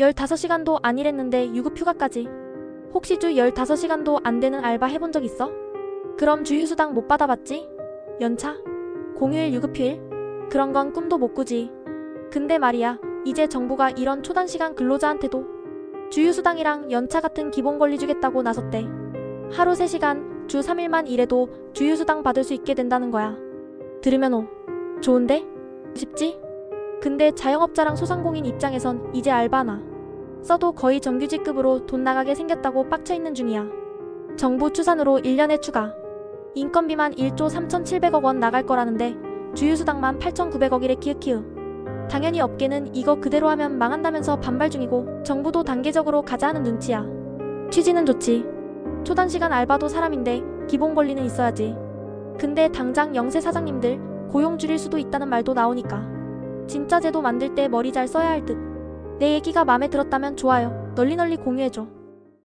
15시간도 안 일했는데 유급 휴가까지. 혹시 주 15시간도 안 되는 알바 해본 적 있어? 그럼 주휴수당 못 받아봤지? 연차? 공휴일 유급휴일? 그런 건 꿈도 못 꾸지. 근데 말이야, 이제 정부가 이런 초단시간 근로자한테도 주휴수당이랑 연차 같은 기본 권리 주겠다고 나섰대. 하루 3시간, 주 3일만 일해도 주휴수당 받을 수 있게 된다는 거야. 들으면 오, 좋은데? 싶지? 근데 자영업자랑 소상공인 입장에선 이제 알바나 써도 거의 정규직급으로 돈 나가게 생겼다고 빡쳐 있는 중이야. 정부 추산으로 1년에 추가. 인건비만 1조 3,700억 원 나갈 거라는데 주유수당만 8,900억이래 키읔키읔. 당연히 업계는 이거 그대로 하면 망한다면서 반발 중이고 정부도 단계적으로 가자 하는 눈치야. 취지는 좋지. 초단시간 알바도 사람인데 기본 권리는 있어야지. 근데 당장 영세 사장님들 고용 줄일 수도 있다는 말도 나오니까. 진짜 제도 만들 때 머리 잘 써야 할 듯. 내 얘기가 마음에 들었다면 좋아요. 널리 널리 공유해줘.